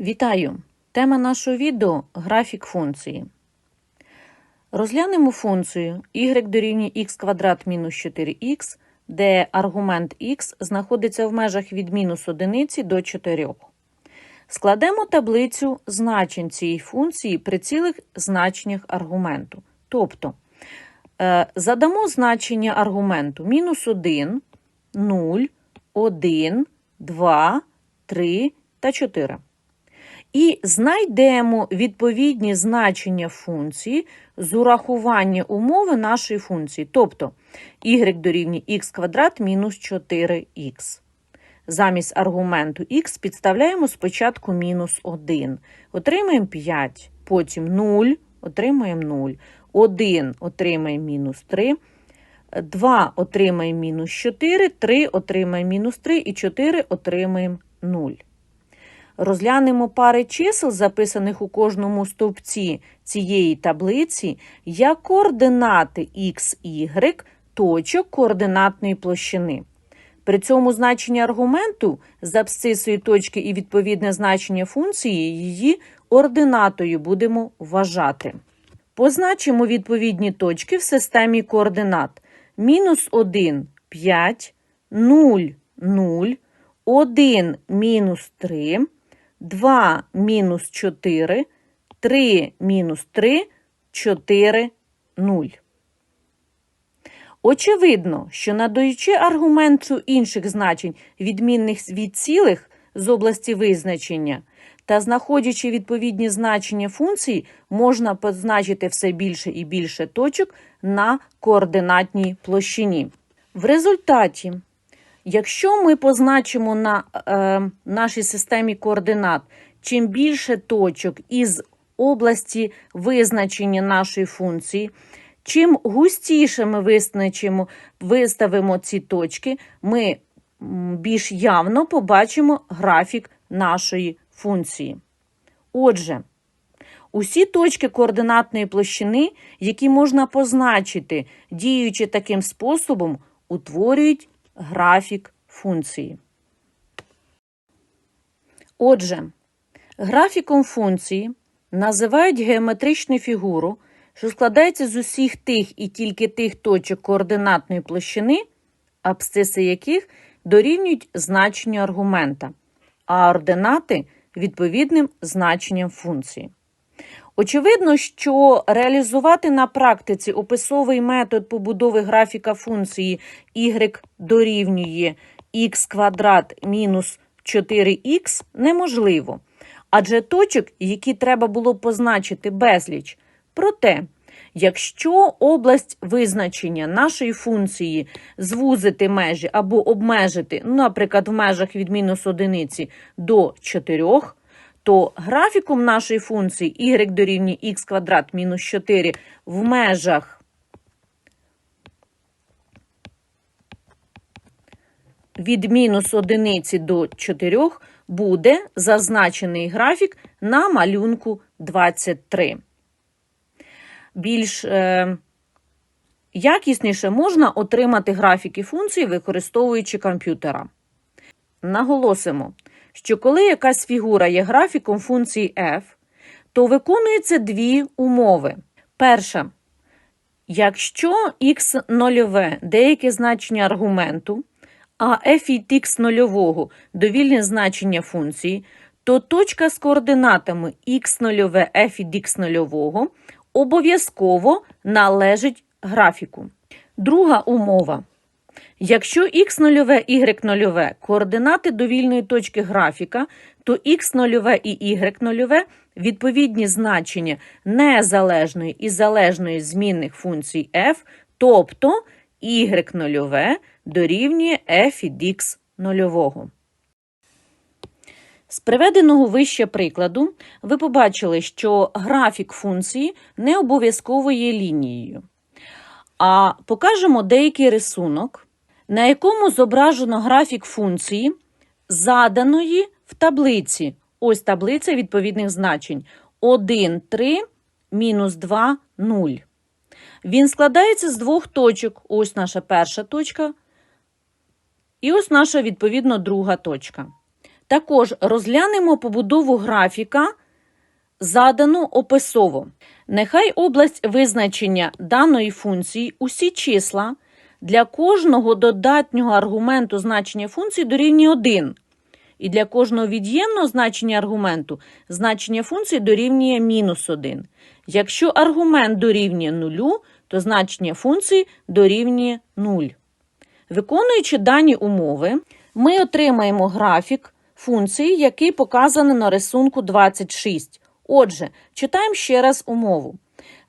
Вітаю! Тема нашого відео графік функції. Розглянемо функцію y дорівнює x квадрат мінус 4х, де аргумент x знаходиться в межах від мінус 1 до 4. Складемо таблицю значень цієї функції при цілих значеннях аргументу. Тобто е, задамо значення аргументу мінус 1, 0, 1, 2, 3 та 4. І знайдемо відповідні значення функції з урахування умови нашої функції, тобто y дорівнює х квадрат мінус 4х. Замість аргументу х підставляємо спочатку мінус 1. Отримаємо 5, потім 0, отримаємо 0, 1 отримаємо мінус 3, 2 отримаємо мінус 4, 3 отримаємо мінус 3 і 4 отримаємо 0. Розглянемо пари чисел, записаних у кожному стовпці цієї таблиці, як координати x, y точок координатної площини. При цьому значення аргументу з абсцисою точки і відповідне значення функції її ординатою будемо вважати. Позначимо відповідні точки в системі координат. Мінус 1 – 5, 0 – 0, 1 – мінус 3, 2 мінус 4, 3 мінус 3, 4, 0. Очевидно, що надаючи аргументу інших значень, відмінних від цілих з області визначення, та знаходячи відповідні значення функції, можна позначити все більше і більше точок на координатній площині. В результаті Якщо ми позначимо на е, нашій системі координат чим більше точок із області визначення нашої функції, чим густіше ми визначимо, виставимо ці точки, ми більш явно побачимо графік нашої функції. Отже, усі точки координатної площини, які можна позначити, діючи таким способом, утворюють графік функції. Отже, графіком функції називають геометричну фігуру, що складається з усіх тих і тільки тих точок координатної площини, абсциси яких дорівнюють значенню аргумента, а ординати відповідним значенням функції. Очевидно, що реалізувати на практиці описовий метод побудови графіка функції y дорівнює х квадрат мінус 4х неможливо, адже точок, які треба було позначити безліч. Проте, якщо область визначення нашої функції звузити межі або обмежити, наприклад, в межах від мінус одиниці до 4, то графіком нашої функції y дорівнює х квадрат мінус 4 в межах від мінус 1 до 4 буде зазначений графік на малюнку 23. Більш е, якісніше можна отримати графіки функцій, використовуючи комп'ютера. Наголосимо, що коли якась фігура є графіком функції f, то виконуються дві умови. Перша. Якщо х нульове деяке значення аргументу, а f від x нульового довільне значення функції, то точка з координатами x нульове f від x нульового обов'язково належить графіку. Друга умова. Якщо х0, y0 координати довільної точки графіка, то х0 і y0 відповідні значення незалежної і залежної змінних функцій f, тобто y0 дорівнює f від x нульового. З приведеного вище прикладу ви побачили, що графік функції не обов'язково є лінією. А покажемо деякий рисунок на якому зображено графік функції, заданої в таблиці. Ось таблиця відповідних значень. 1, 3, мінус 2, 0. Він складається з двох точок. Ось наша перша точка. І ось наша, відповідно, друга точка. Також розглянемо побудову графіка, задану описово. Нехай область визначення даної функції усі числа для кожного додатнього аргументу значення функції дорівнює 1. І для кожного від'ємного значення аргументу значення функції дорівнює мінус 1. Якщо аргумент дорівнює 0, то значення функції дорівнює 0. Виконуючи дані умови, ми отримаємо графік функції, який показаний на рисунку 26. Отже, читаємо ще раз умову.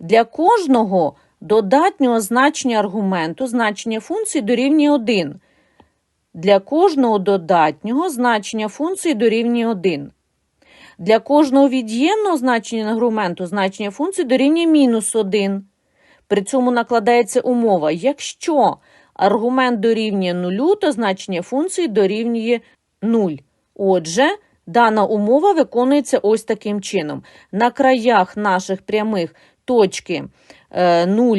Для кожного додатнього значення аргументу значення функції дорівнює 1. Для кожного додатнього значення функції дорівнює 1. Для кожного від'ємного значення аргументу значення функції дорівнює мінус 1. При цьому накладається умова, якщо аргумент дорівнює 0, то значення функції дорівнює 0. Отже, дана умова виконується ось таким чином. На краях наших прямих точки е, 0,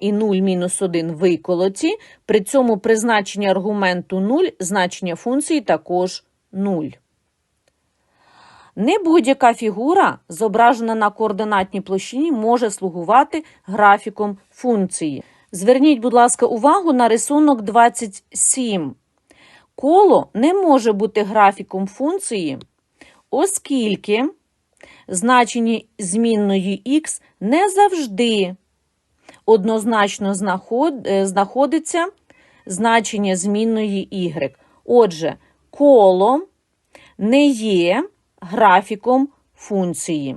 і 0, мінус 1 виколоті. При цьому при значенні аргументу 0 значення функції також 0. Не будь-яка фігура, зображена на координатній площині, може слугувати графіком функції. Зверніть, будь ласка, увагу на рисунок 27. Коло не може бути графіком функції, оскільки значення змінної х не завжди однозначно е, знаходиться значення змінної y. Отже, коло не є графіком функції.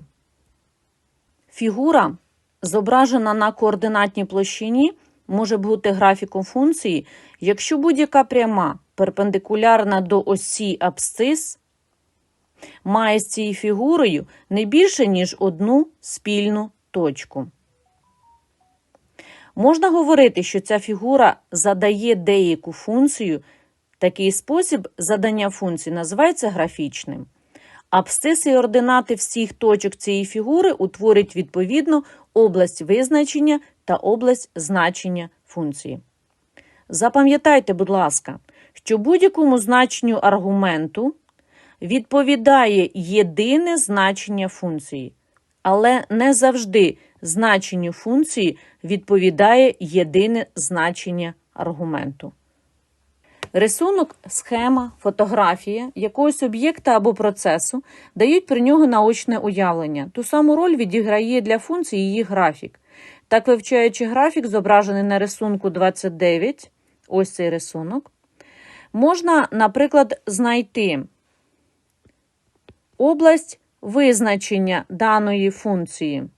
Фігура, зображена на координатній площині, може бути графіком функції, якщо будь-яка пряма перпендикулярна до осі абсцис має з цією фігурою не більше, ніж одну спільну точку. Можна говорити, що ця фігура задає деяку функцію. Такий спосіб задання функції називається графічним. Абсциси і ординати всіх точок цієї фігури утворюють відповідно область визначення та область значення функції. Запам'ятайте, будь ласка, що будь-якому значенню аргументу відповідає єдине значення функції, але не завжди значенню функції відповідає єдине значення аргументу. Рисунок, схема, фотографія якогось об'єкта або процесу дають про нього наочне уявлення. Ту саму роль відіграє для функції її графік. Так, вивчаючи графік, зображений на рисунку 29, ось цей рисунок, можна, наприклад, знайти область визначення даної функції.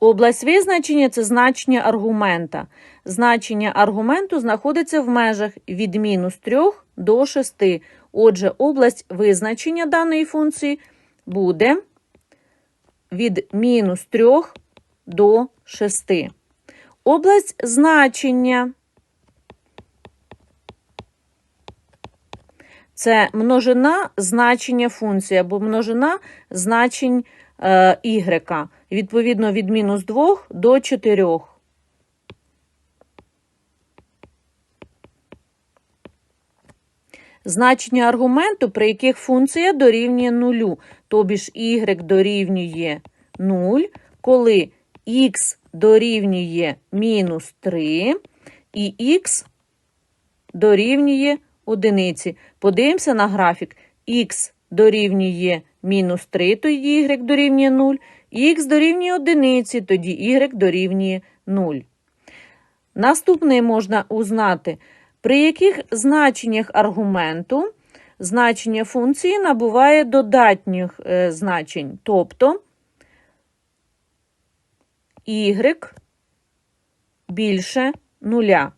Область визначення це значення аргумента. Значення аргументу знаходиться в межах від мінус 3 до 6. Отже, область визначення даної функції буде від мінус 3 до 6. Область значення це множина значення функції або множина значень е, y, відповідно від мінус 2 до 4. Значення аргументу, при яких функція дорівнює нулю, тобі ж y дорівнює 0, коли х дорівнює мінус 3 і х дорівнює одиниці. Подивимося на графік. х дорівнює мінус 3, тоді y дорівнює 0, х дорівнює одиниці, тоді y дорівнює 0. Наступне можна узнати, при яких значеннях аргументу значення функції набуває додатніх е, значень, тобто y більше нуля.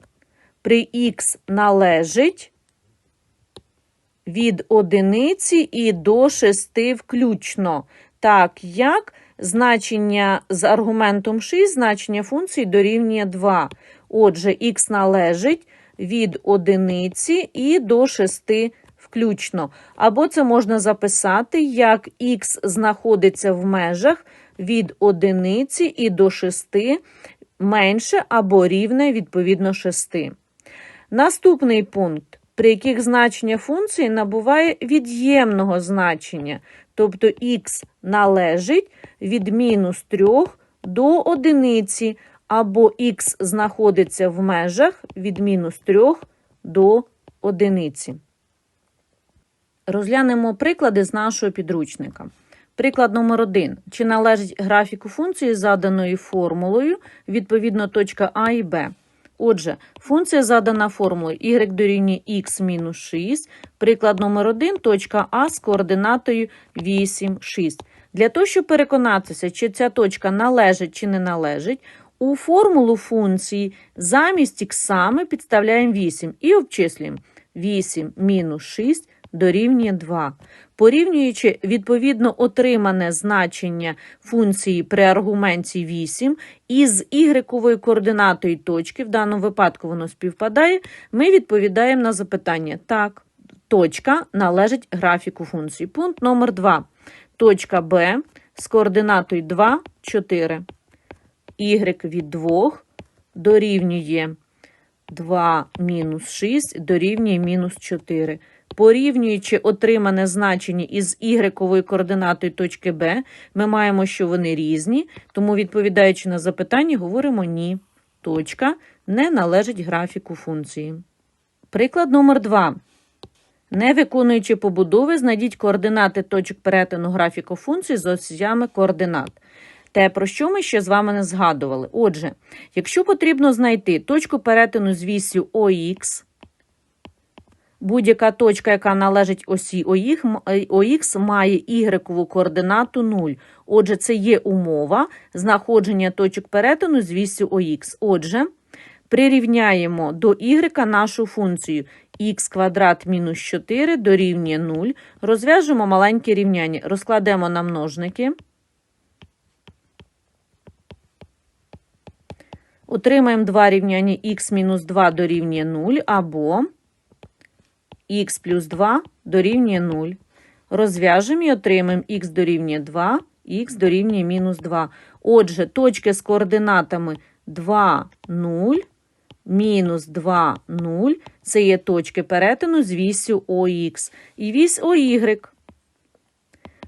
При х належить від одиниці і до 6 включно. Так як значення з аргументом 6, значення функції дорівнює 2. Отже, х належить від одиниці і до 6 включно. Або це можна записати, як х знаходиться в межах від одиниці і до 6 менше або рівне відповідно 6. Наступний пункт, при яких значення функції набуває від'ємного значення, тобто х належить від мінус 3 до одиниці, або х знаходиться в межах від мінус 3 до одиниці. Розглянемо приклади з нашого підручника. Приклад номер 1. Чи належить графіку функції заданою формулою, відповідно точка А і Б. Отже, функція задана формулою y дорівнює x мінус 6, приклад номер 1, точка А з координатою 8, 6. Для того, щоб переконатися, чи ця точка належить чи не належить, у формулу функції замість х ми підставляємо 8 і обчислюємо 8 мінус 6 дорівнює 2. Порівнюючи відповідно отримане значення функції при аргументі 8 із y координатою точки, в даному випадку воно співпадає, ми відповідаємо на запитання. Так, точка належить графіку функції. Пункт номер 2. Точка Б з координатою 2, 4. y від 2 дорівнює 2 мінус 6 дорівнює мінус 4. Порівнюючи отримане значення із y координатою точки Б, ми маємо, що вони різні, тому, відповідаючи на запитання, говоримо ні. Точка не належить графіку функції. Приклад номер 2. Не виконуючи побудови, знайдіть координати точок перетину графіку функції з осями координат. Те, про що ми ще з вами не згадували. Отже, якщо потрібно знайти точку перетину з вісю ОХ, будь-яка точка, яка належить осі ОХ, ОХ має y координату 0. Отже, це є умова знаходження точок перетину з вісю ОХ. Отже, прирівняємо до y нашу функцію х квадрат мінус 4 дорівнює 0. Розв'яжемо маленьке рівняння. Розкладемо на множники. Отримаємо два рівняння х мінус 2 дорівнює 0 або х плюс 2 дорівнює 0. Розв'яжемо і отримаємо х дорівнює 2, х дорівнює мінус 2. Отже, точки з координатами 2, 0, мінус 2, 0 – це є точки перетину з вісю ОХ і вісь ОY.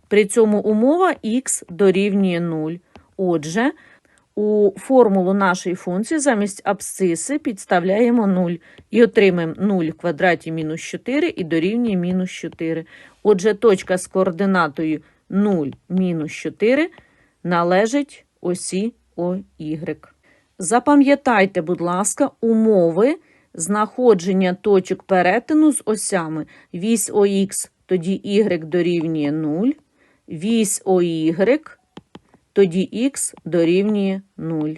При цьому умова х дорівнює 0. Отже, у формулу нашої функції замість абсциси підставляємо 0 і отримаємо 0 в квадраті мінус 4 і дорівнює мінус 4. Отже, точка з координатою 0 мінус 4 належить осі ОY. Запам'ятайте, будь ласка, умови знаходження точок перетину з осями. Вісь ОХ, тоді y дорівнює 0, вісь ОY, тоді х дорівнює 0.